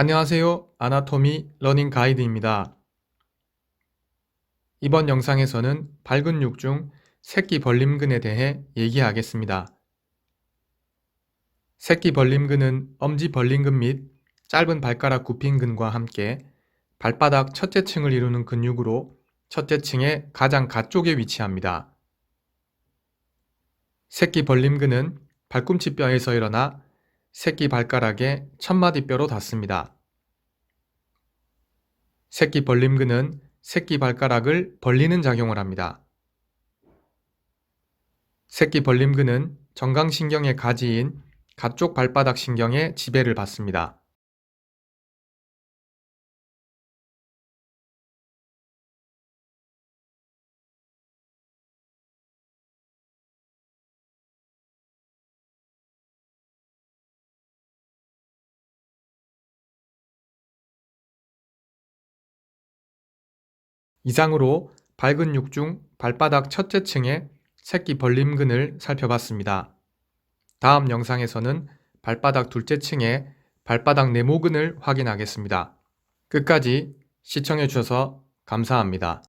안녕하세요. 아나토미 러닝 가이드입니다. 이번 영상에서는 발근육 중 새끼 벌림근에 대해 얘기하겠습니다. 새끼 벌림근은 엄지 벌림근 및 짧은 발가락 굽힌근과 함께 발바닥 첫째 층을 이루는 근육으로 첫째 층의 가장 가쪽에 위치합니다. 새끼 벌림근은 발꿈치 뼈에서 일어나 새끼 발가락에 첫마디 뼈로 닿습니다. 새끼 벌림근은 새끼 발가락을 벌리는 작용을 합니다. 새끼 벌림근은 정강신경의 가지인 가쪽 발바닥 신경의 지배를 받습니다. 이상으로 발근육 중 발바닥 첫째 층의 새끼 벌림근을 살펴봤습니다. 다음 영상에서는 발바닥 둘째 층의 발바닥 네모근을 확인하겠습니다. 끝까지 시청해 주셔서 감사합니다.